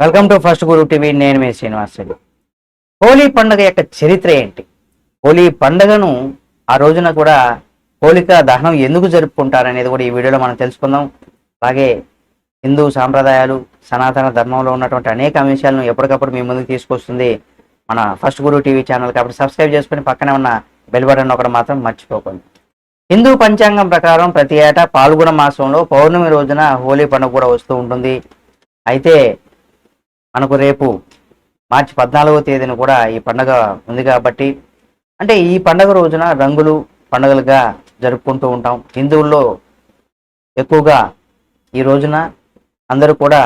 Welcome to first Guru TV నేను మీ శ్రీనివాసుడు హోలీ పండుగ యొక్క చరిత్ర ఏంటి? హోలీ పండుగను ఆ రోజున కూడా హోలికా దహనం ఎందుకు జరుపుకుంటారు అనేది కూడా ఈ వీడియోలో మనం తెలుసుకుందాం. అలాగే హిందూ సాంప్రదాయాలు సనాతన ధర్మంలో ఉన్నటువంటి అనేక అంశాలను ఎప్పటికప్పుడు మీ ముందుకు తీసుకొస్తుంది మన ఫస్ట్ గురు టీవీ ఛానల్ కాబట్టి సబ్స్క్రైబ్ చేసుకుని పక్కనే ఉన్న బెల్ బటన్ ఒకటి మాత్రం మర్చిపోకండి. హిందూ పంచాంగం ప్రకారం ప్రతి ఏటా పాల్గొన మాసంలో పౌర్ణమి రోజున హోలీ పండుగ కూడా వస్తూ ఉంటుంది. అయితే మనకు రేపు మార్చి పద్నాలుగవ తేదీన కూడా ఈ పండగ ఉంది కాబట్టి అంటే ఈ పండగ రోజున రంగులు పండగలుగా జరుపుకుంటూ ఉంటాం. హిందువుల్లో ఎక్కువగా ఈ రోజున అందరూ కూడా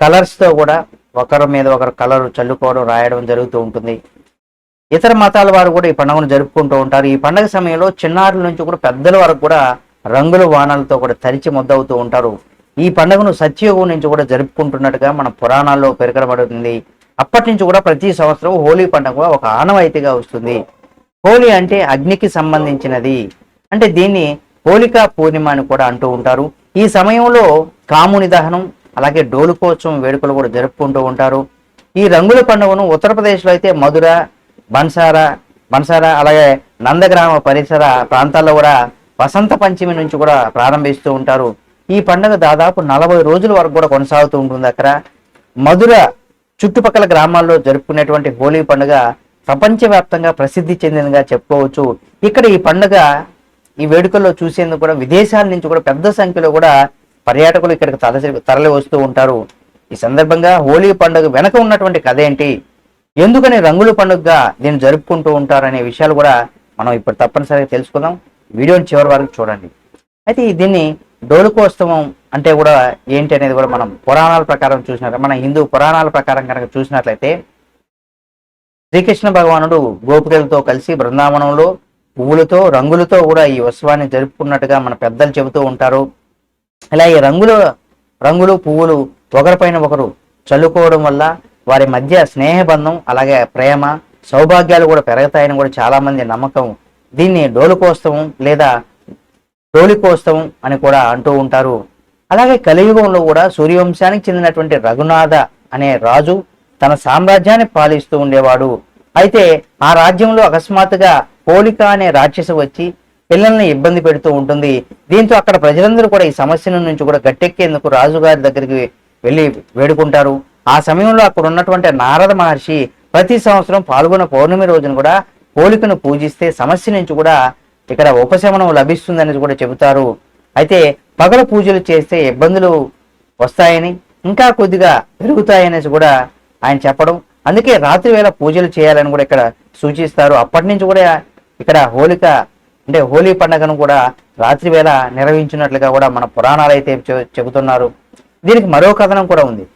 కలర్స్తో కూడా ఒకరి మీద ఒకరు కలర్ చల్లుకోవడం రాయడం జరుగుతూ ఉంటుంది. ఇతర మతాల వారు కూడా ఈ పండుగను జరుపుకుంటూ ఉంటారు. ఈ పండగ సమయంలో చిన్నారుల నుంచి కూడా పెద్దల వరకు కూడా రంగుల వానలతో కూడా తరిచి ముద్దవుతూ ఉంటారు. ఈ పండుగను సత్యయుగం నుంచి కూడా జరుపుకుంటున్నట్టుగా మన పురాణాల్లో పేర్కొనబడుతుంది. అప్పటి నుంచి కూడా ప్రతి సంవత్సరం హోలీ పండుగ కూడా ఒక ఆనవాయితీగా వస్తుంది. హోలీ అంటే అగ్నికి సంబంధించినది. అంటే దీన్ని హోలికా పూర్ణిమ అని కూడా అంటూ ఉంటారు. ఈ సమయంలో కాముని దహనం అలాగే డోలుకోత్సవం వేడుకలు కూడా జరుపుకుంటూ ఉంటారు. ఈ రంగుల పండుగను ఉత్తరప్రదేశ్లో అయితే మధుర బన్సారా బన్సారా అలాగే నందగ్రామ పరిసర ప్రాంతాల్లో కూడా వసంత పంచమి నుంచి కూడా ప్రారంభిస్తూ ఉంటారు. ఈ పండుగ దాదాపు నలభై రోజుల వరకు కూడా కొనసాగుతూ ఉంటుంది అక్కడ. మధుర చుట్టుపక్కల గ్రామాల్లో జరుపుకునేటువంటి హోలీ పండుగ ప్రపంచవ్యాప్తంగా ప్రసిద్ధి చెందినగా చెప్పుకోవచ్చు. ఇక్కడ ఈ పండుగ ఈ వేడుకల్లో చూసేందుకు కూడా విదేశాల నుంచి కూడా పెద్ద సంఖ్యలో కూడా పర్యాటకులు ఇక్కడికి తల తరలి వస్తూ ఉంటారు. ఈ సందర్భంగా హోలీ పండుగ వెనక ఉన్నటువంటి కథ ఏంటి? ఎందుకని రంగుల పండుగగా దీన్ని జరుపుకుంటూ ఉంటారనే విషయాలు కూడా మనం ఇప్పుడు తప్పనిసరిగా తెలుసుకుందాం. వీడియోని చివరి వరకు చూడండి. అయితే దీన్ని డోలుకోత్సవం అంటే కూడా ఏంటి అనేది కూడా మనం పురాణాల ప్రకారం చూసినట్లయితే మన హిందూ పురాణాల ప్రకారం కనుక చూసినట్లయితే శ్రీకృష్ణ భగవానుడు గోపికలతో కలిసి బృందావనంలో పువ్వులతో రంగులతో కూడా ఈ ఉత్సవాన్ని జరుపుకున్నట్టుగా మన పెద్దలు చెబుతూ ఉంటారు. ఇలా ఈ రంగులు రంగులు పువ్వులు ఒకరిపైన ఒకరు చల్లుకోవడం వల్ల వారి మధ్య స్నేహబంధం అలాగే ప్రేమ సౌభాగ్యాలు కూడా పెరుగుతాయని కూడా చాలామంది నమ్మకం. దీన్ని డోలుకోత్సవం లేదా తోలికోత్సవం అని కూడా అంటూ ఉంటారు. అలాగే కలియుగంలో కూడా సూర్యవంశానికి చెందినటువంటి రఘునాథ అనే రాజు తన సామ్రాజ్యాన్ని పాలిస్తూ ఉండేవాడు. అయితే ఆ రాజ్యంలో అకస్మాత్తుగా పోలిక అనే రాక్షసి వచ్చి పిల్లల్ని ఇబ్బంది పెడుతూ ఉంటుంది. దీంతో అక్కడ ప్రజలందరూ కూడా ఈ సమస్య నుంచి కూడా గట్టెక్కేందుకు రాజుగారి దగ్గరికి వెళ్ళి వేడుకుంటారు. ఆ సమయంలో అక్కడ ఉన్నటువంటి నారద మహర్షి ప్రతి సంవత్సరం పాల్గొన్న పౌర్ణమి రోజున కూడా పోలికను పూజిస్తే సమస్య నుంచి కూడా ఇక్కడ ఉపశమనం లభిస్తుందని కూడా చెబుతారు. అయితే పగల పూజలు చేస్తే ఇబ్బందులు వస్తాయని ఇంకా కొద్దిగా పెరుగుతాయనేసి కూడా ఆయన చెప్పడం. అందుకే రాత్రి వేళ పూజలు చేయాలని కూడా ఇక్కడ సూచిస్తారు. అప్పటి నుంచి కూడా ఇక్కడ హోలిక అంటే హోలీ పండుగను కూడా రాత్రి వేళ నిర్వహించినట్లుగా కూడా మన పురాణాలు అయితే చె- చెబుతున్నారు. దీనికి మరో కథనం కూడా ఉంది.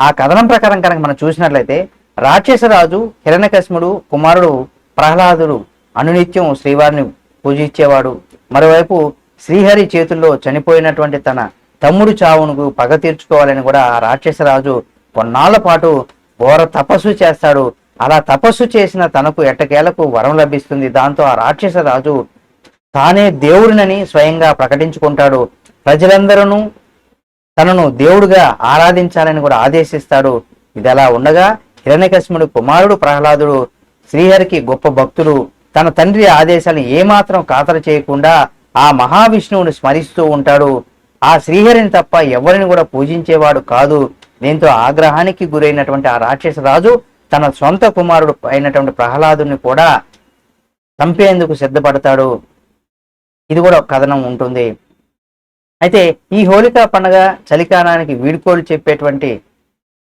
ఆ కథనం ప్రకారం కనుక మనం చూసినట్లయితే రాక్షసరాజు హిరణ్యకశ్ముడు కుమారుడు ప్రహ్లాదుడు అనునిత్యం శ్రీవారిని పూజించేవాడు. మరోవైపు శ్రీహరి చేతుల్లో చనిపోయినటువంటి తన తమ్ముడు చావును పగ తీర్చుకోవాలని కూడా ఆ రాక్షసరాజు కొన్నాళ్ళ పాటు ఘోర తపస్సు చేస్తాడు. అలా తపస్సు చేసిన తనకు ఎట్టకేలకు వరం లభిస్తుంది. దాంతో ఆ రాక్షసరాజు తానే దేవుడినని స్వయంగా ప్రకటించుకుంటాడు. ప్రజలందరూ తనను దేవుడుగా ఆరాధించాలని కూడా ఆదేశిస్తాడు. ఇది అలా ఉండగా హిరణ్యకశ్ముడు కుమారుడు ప్రహ్లాదుడు శ్రీహరికి గొప్ప భక్తుడు. తన తండ్రి ఆదేశాలను ఏమాత్రం ఖాతరు చేయకుండా ఆ మహావిష్ణువుని స్మరిస్తూ ఉంటాడు. ఆ శ్రీహరిని తప్ప ఎవరిని కూడా పూజించేవాడు కాదు. దీంతో ఆగ్రహానికి గురైనటువంటి ఆ రాక్షస రాజు తన సొంత కుమారుడు అయినటువంటి ప్రహ్లాదుని కూడా చంపేందుకు సిద్ధపడతాడు. ఇది కూడా ఒక కథనం ఉంటుంది. అయితే ఈ హోలికా పండుగ చలికాలానికి వీడ్కోలు చెప్పేటువంటి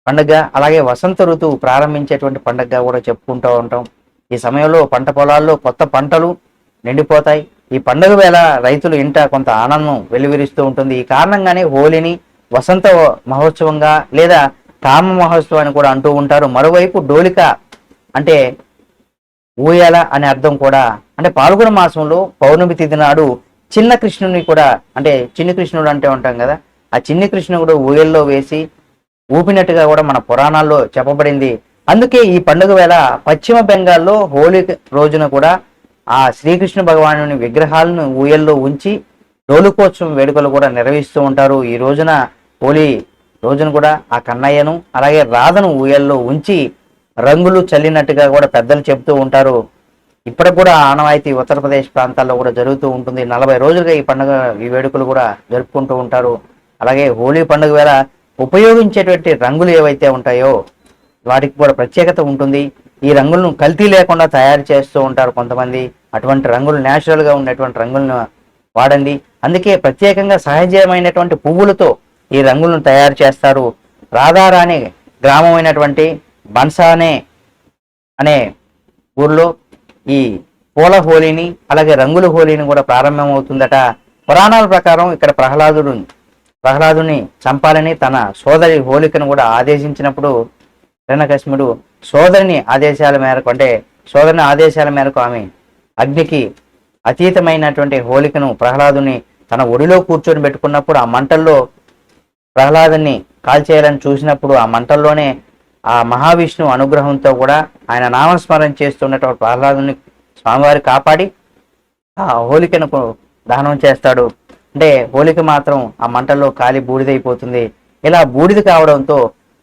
పండుగ అలాగే వసంత ఋతువు ప్రారంభించేటువంటి పండుగగా కూడా చెప్పుకుంటూ ఉంటాం. ఈ సమయంలో పంట పొలాల్లో కొత్త పంటలు నిండిపోతాయి. ఈ పండుగ వేళ రైతులు ఇంట కొంత ఆనందం వెలువరిస్తూ ఉంటుంది. ఈ కారణంగానే హోలీని వసంత మహోత్సవంగా లేదా కామ మహోత్సవాన్ని కూడా అంటూ ఉంటారు. మరోవైపు డోలిక అంటే ఊయల అనే అర్థం కూడా అంటే పాల్గొన మాసంలో పౌర్ణమి తిథి నాడు చిన్న కృష్ణుని కూడా అంటే చిన్ని కృష్ణుడు అంటే ఉంటాం కదా ఆ చిన్ని కృష్ణుడు ఊయల్లో వేసి ఊపినట్టుగా కూడా మన పురాణాల్లో చెప్పబడింది. అందుకే ఈ పండుగ వేళ పశ్చిమ బెంగాల్లో హోలీ రోజున కూడా ఆ శ్రీకృష్ణ భగవానుని విగ్రహాలను ఊయల్లో ఉంచి డోలుకోత్సవం వేడుకలు కూడా నిర్వహిస్తూ ఉంటారు. ఈ రోజున హోలీ రోజున కూడా ఆ కన్నయ్యను అలాగే రాధను ఊయల్లో ఉంచి రంగులు చల్లినట్టుగా కూడా పెద్దలు చెబుతూ ఉంటారు. ఇప్పటికి కూడా ఆనవాయితీ ఉత్తరప్రదేశ్ ప్రాంతాల్లో కూడా జరుగుతూ ఉంటుంది. నలభై రోజులుగా ఈ పండుగ ఈ వేడుకలు కూడా జరుపుకుంటూ ఉంటారు. అలాగే హోలీ పండుగ వేళ ఉపయోగించేటువంటి రంగులు ఏవైతే ఉంటాయో వాటికి కూడా ప్రత్యేకత ఉంటుంది. ఈ రంగులను కల్తీ లేకుండా తయారు చేస్తూ ఉంటారు కొంతమంది. అటువంటి రంగులు న్యాచురల్గా ఉన్నటువంటి రంగులను వాడండి. అందుకే ప్రత్యేకంగా సహజమైనటువంటి పువ్వులతో ఈ రంగులను తయారు చేస్తారు. రాధారాణి గ్రామమైనటువంటి బన్సానే అనే ఊర్లో ఈ పూల హోలీని అలాగే రంగుల హోలీని కూడా ప్రారంభమవుతుందట. పురాణాల ప్రకారం ఇక్కడ ప్రహ్లాదుడు ప్రహ్లాదుని చంపాలని తన సోదరి హోలికను కూడా ఆదేశించినప్పుడు హిరణ్యకశ్యపుడు సోదరిని ఆదేశాల మేరకు అంటే సోదరుని ఆదేశాల మేరకు ఆమె అగ్నికి అతీతమైనటువంటి హోలికను ప్రహ్లాదుని తన ఒడిలో కూర్చొని పెట్టుకున్నప్పుడు ఆ మంటల్లో ప్రహ్లాదుని కాల్చేయాలని చూసినప్పుడు ఆ మంటల్లోనే ఆ మహావిష్ణువు అనుగ్రహంతో కూడా ఆయన నామస్మరణ చేస్తున్నటువంటి ప్రహ్లాదుని స్వామివారి కాపాడి ఆ హోలికను దహనం చేస్తాడు. అంటే హోలిక మాత్రం ఆ మంటల్లో కాలి బూడిదైపోతుంది. ఇలా బూడిద కావడంతో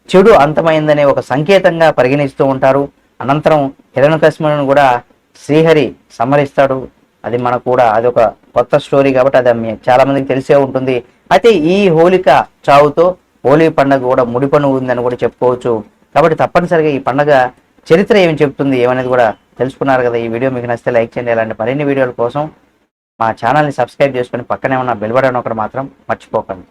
చెడు అంతమైందనే ఒక సంకేతంగా పరిగణిస్తూ ఉంటారు. అనంతరం హిరణ్యకశ్మను కూడా శ్రీహరి సంహరిస్తాడు. అది మనకు కూడా అది ఒక కొత్త స్టోరీ కాబట్టి అది మీ- చాలా మందికి తెలిసే ఉంటుంది. అయితే ఈ హోలిక చావుతో హోలీ పండుగ కూడా ముడిపను ఉందని కూడా చెప్పుకోవచ్చు. కాబట్టి తప్పనిసరిగా ఈ పండుగ చరిత్ర ఏమి చెప్తుంది ఏమనేది కూడా తెలుసుకున్నారు కదా ఈ వీడియో. మీకు నచ్చితే లైక్ చేయండి. ఇలాంటి మరిన్ని వీడియోల కోసం మా ఛానల్ని సబ్స్క్రైబ్ చేసుకొని పక్కనే ఉన్న బెల్ బటన్ ఒకటి మాత్రం మర్చిపోకండి.